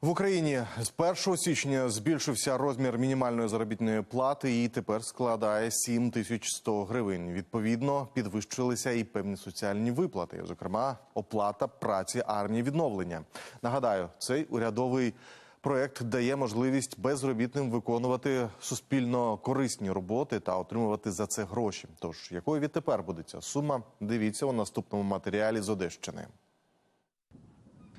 В Україні з 1 січня збільшився розмір мінімальної заробітної плати і тепер складає 7100 гривень. Відповідно, підвищилися і певні соціальні виплати, зокрема, оплата праці армії відновлення. Нагадаю, цей урядовий проект дає можливість безробітним виконувати суспільно корисні роботи та отримувати за це гроші. Тож якою відтепер буде ця сума? Дивіться у наступному матеріалі з Одещини.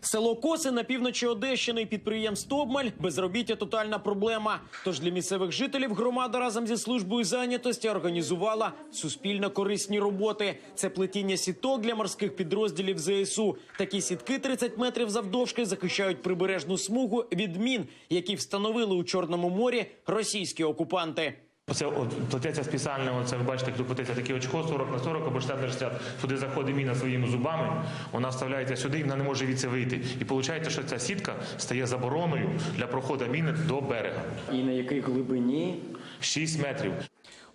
Село Коси на півночі Одещини, підприємств Обмаль, безробіття тотальна проблема. Тож для місцевих жителів громада разом зі службою зайнятості організувала суспільно корисні роботи. Це плетіння сіток для морських підрозділів ЗСУ. Такі сітки 30 метрів завдовжки захищають прибережну смугу від мін, які встановили у Чорному морі російські окупанти. Оце от плететься спеціально, оце ви бачите, тут плететься таке очко 40 на 40 або 60 на 60. Туди заходить міна своїми зубами, вона вставляється сюди і вона не може від це вийти. І виходить, що ця сітка стає забороною для проходу міни до берега. І на якій глибині 6 метрів.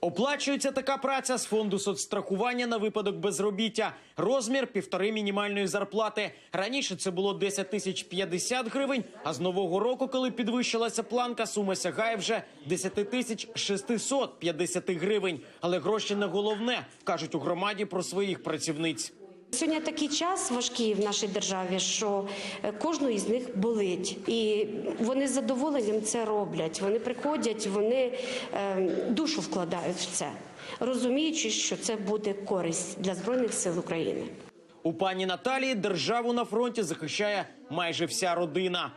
Оплачується така праця з фонду соцстрахування на випадок безробіття. Розмір півтори мінімальної зарплати. Раніше це було 10 тисяч 50 гривень. А з нового року, коли підвищилася планка, сума сягає вже 10 тисяч 650 гривень. Але гроші не головне, кажуть у громаді про своїх працівниць. Сьогодні такий час важкий в нашій державі, що е, кожну із них болить, і вони з задоволенням це роблять. Вони приходять, вони е, душу вкладають в це, розуміючи, що це буде користь для збройних сил України. У пані Наталії державу на фронті захищає майже вся родина.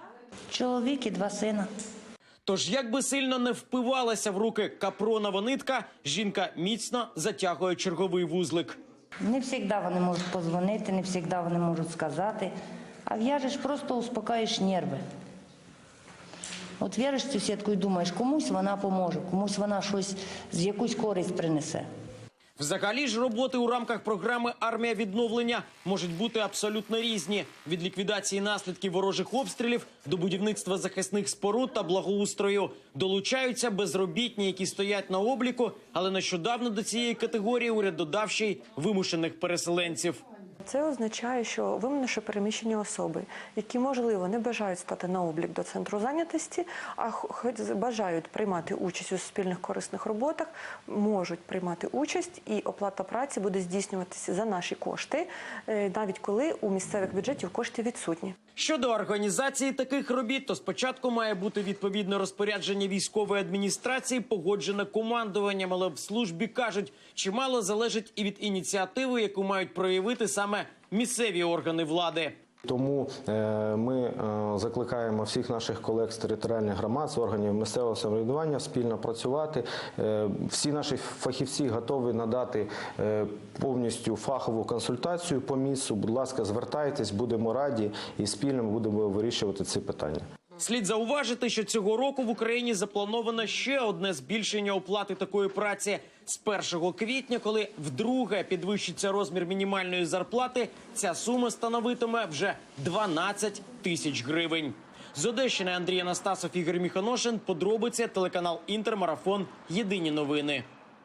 Чоловік і два сина. Тож, як би сильно не впивалася в руки капронова нитка, жінка міцно затягує черговий вузлик. Не завжди вони можуть позвонити, не завжди вони можуть сказати. А в'яжеш, просто успокаєш нерви. От в'яжеш цю сітку і думаєш, комусь вона поможе, комусь вона щось з якусь користь принесе. Взагалі ж роботи у рамках програми Армія відновлення можуть бути абсолютно різні: від ліквідації наслідків ворожих обстрілів до будівництва захисних споруд та благоустрою. Долучаються безробітні, які стоять на обліку, але нещодавно до цієї категорії уряд додав ще й вимушених переселенців. Це означає, що вимушено переміщені особи, які можливо не бажають стати на облік до центру зайнятості, а хоч бажають приймати участь у суспільних корисних роботах, можуть приймати участь, і оплата праці буде здійснюватися за наші кошти, е, навіть коли у місцевих бюджетів кошти відсутні. Щодо організації таких робіт, то спочатку має бути відповідне розпорядження військової адміністрації, погоджене командуванням, але в службі кажуть, чимало залежить і від ініціативи, яку мають проявити саме місцеві органи влади. Тому е, ми е, закликаємо всіх наших колег з територіальних громад, з органів місцевого самоврядування спільно працювати. Е, Всі наші фахівці готові надати повністю фахову консультацію по місцю. Будь ласка, звертайтесь, будемо раді і спільно будемо вирішувати ці питання. Слід зауважити, що цього року в Україні заплановано ще одне збільшення оплати такої праці з 1 квітня, коли вдруге підвищиться розмір мінімальної зарплати. Ця сума становитиме вже 12 тисяч гривень. З Одещини Андрій Анастасов, Ігор Міханошин. Подробиці телеканал Інтермарафон. Єдині новини.